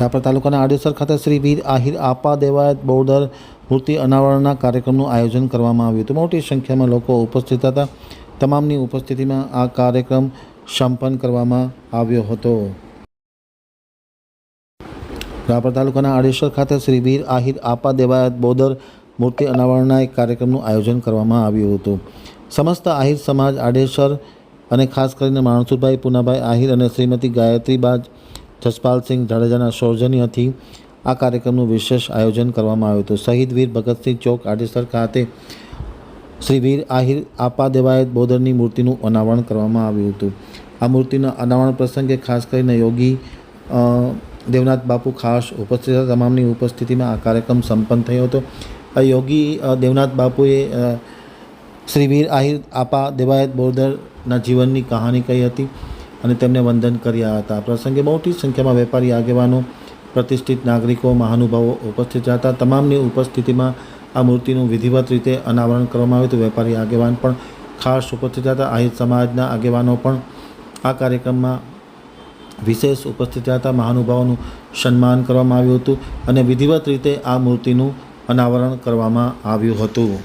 રાપર તાલુકાના આડેસર ખાતે શ્રી વીર આહિર આપા દેવાયત બૌદ્ધર મૂર્તિ અનાવરણના કાર્યક્રમનું આયોજન કરવામાં આવ્યું હતું. મોટી સંખ્યામાં લોકો ઉપસ્થિત હતા. તમામની ઉપસ્થિતિમાં આ કાર્યક્રમ સંપન્ન કરવામાં આવ્યો હતો. રાપર તાલુકાના આડેસર ખાતે શ્રી વીર આહિર આપા દેવાયત બોદર મૂર્તિ અનાવરણના એક કાર્યક્રમનું આયોજન કરવામાં આવ્યું હતું. સમસ્ત આહિર સમાજ, આડેસર અને ખાસ કરીને માણસુભાઈ, પૂનાભાઈ આહિર અને શ્રીમતી ગાયત્રીબાજ જસપાલસિંહ જાડેજાના સૌજન્યથી આ કાર્યક્રમનું વિશેષ આયોજન કરવામાં આવ્યું હતું. શહીદ વીર ભગતસિંહ ચોક આડેસર ખાતે શ્રી વીર આહિર આપા દેવાયત બોદરની મૂર્તિનું અનાવરણ કરવામાં આવ્યું હતું. આ મૂર્તિના અનાવરણ પ્રસંગે ખાસ કરીને યોગી દેવનાથ બાપુ ખાસ ઉપસ્થિત તમામની ઉપસ્થિતિમાં આ કાર્યક્રમ સંપન્ન થયો હતો. આ યોગી દેવનાથ બાપુએ શ્રી વીર આહિર આપા દેવાયત બોરદરના જીવનની કહાની કહી હતી. અને તેમને વંદન કર્યા હતા. પ્રસંગે મોટી સંખ્યામાં વેપારી આગેવાનો, પ્રતિષ્ઠિત નાગરિકો, મહાનુભાવો ઉપસ્થિત હતા. તમામની ઉપસ્થિતિમાં આ મૂર્તિનું વિધિવત રીતે અનાવરણ કરવામાં આવ્યું હતું. વેપારી આગેવાન પણ ખાસ ઉપસ્થિત હતા. આહિર સમાજના આગેવાનો પણ આ કાર્યક્રમમાં વિશેષ ઉપસ્થિત હતા. મહાનુભાવોનું સન્માન કરવામાં આવ્યું હતું અને વિધિવત રીતે આ મૂર્તિનું અનાવરણ કરવામાં આવ્યું હતું.